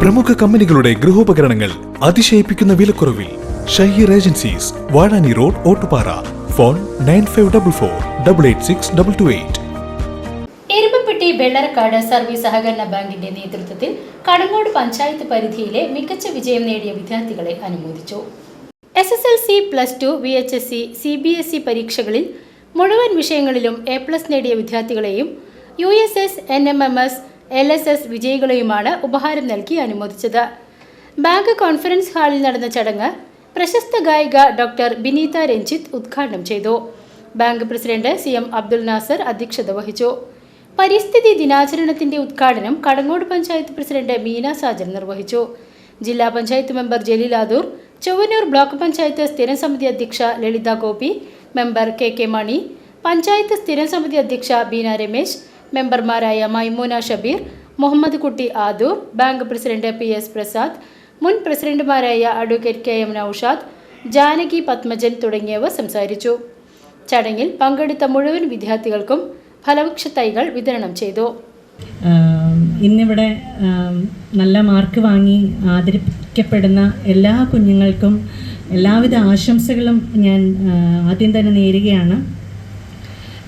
പ്രമുഖ കമ്പനികളുടെ ഗൃഹോപകരണങ്ങൾ അതിശയിപ്പിക്കുന്ന വിലക്കുറവിൽ Shaheer agencies Vazhani road Ottupara. Phone nine five double four double eight six double two eight. Erumapetty Vellarakkad service സഹകരണ ബാങ്കിന്റെ നേതൃത്വത്തിൽ കടങ്ങോട് പഞ്ചായത്ത് പരിധിയിലെ മികച്ച വിജയം നേടിയ വിദ്യാർത്ഥികളെ അനുമോദിച്ചു. S S L C plus two V H S C C B S E പരീക്ഷകളിൽ മുഴുവൻ വിഷയങ്ങളിലും എ പ്ലസ് നേടിയ വിദ്യാർത്ഥികളെയും U S S N M M S L S S വിജയികളെയുമാണ് ഉപഹാരം നൽകി അനുമോദിച്ചത്. ബാങ്ക് കോൺഫറൻസ് ഹാളിൽ നടന്ന ചടങ്ങ് പ്രശസ്ത ഗായിക ഡോക്ടർ ബിനീത രഞ്ജിത്ത് ഉദ്ഘാടനം ചെയ്തു. Bank president C M Abdul Nasar അധ്യക്ഷത വഹിച്ചു. പരിസ്ഥിതി ദിനാചരണത്തിന്റെ ഉദ്ഘാടനം കടങ്ങോട് പഞ്ചായത്ത് പ്രസിഡന്റ് മീന സാജൻ നിർവഹിച്ചു. ജില്ലാ പഞ്ചായത്ത് മെമ്പർ ജലീലാദൂർ ആദൂർ ചൊവ്വന്നൂർ ബ്ലോക്ക് പഞ്ചായത്ത് സ്ഥിരം സമിതി അധ്യക്ഷ Lalitha Gopi member K K Mani panchayat സ്ഥിരം സമിതി അധ്യക്ഷ ബീന രമേശ് മെമ്പർമാരായ Maimoona Shabeer Muhammad Kutty Adoor bank president P S Prasad മുൻ പ്രസിഡന്റുമാരായ advocate K M Noushad Janaki Pathmajan തുടങ്ങിയവർ സംസാരിച്ചു. ചടങ്ങിൽ പങ്കെടുത്ത മുഴുവൻ വിദ്യാർത്ഥികൾക്കും ഫലവൃക്ഷ തൈകൾ വിതരണം ചെയ്തു. ഇന്നിവിടെ നല്ല മാർക്ക് വാങ്ങി ആദരിക്കപ്പെടുന്ന എല്ലാ കുഞ്ഞുങ്ങൾക്കും എല്ലാവിധ ആശംസകളും ഞാൻ ആദ്യം തന്നെ നേരുകയാണ്.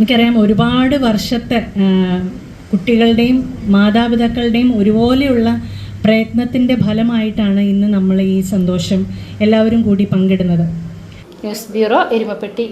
എനിക്കറിയാം ഒരുപാട് വർഷത്തെ കുട്ടികളുടെയും മാതാപിതാക്കളുടെയും ഒരുപോലെയുള്ള പ്രയത്നത്തിന്റെ ഫലമായിട്ടാണ് ഇന്ന് നമ്മൾ ഈ സന്തോഷം എല്ലാവരും കൂടി പങ്കിടുന്നത്. News bureau Erumapetty.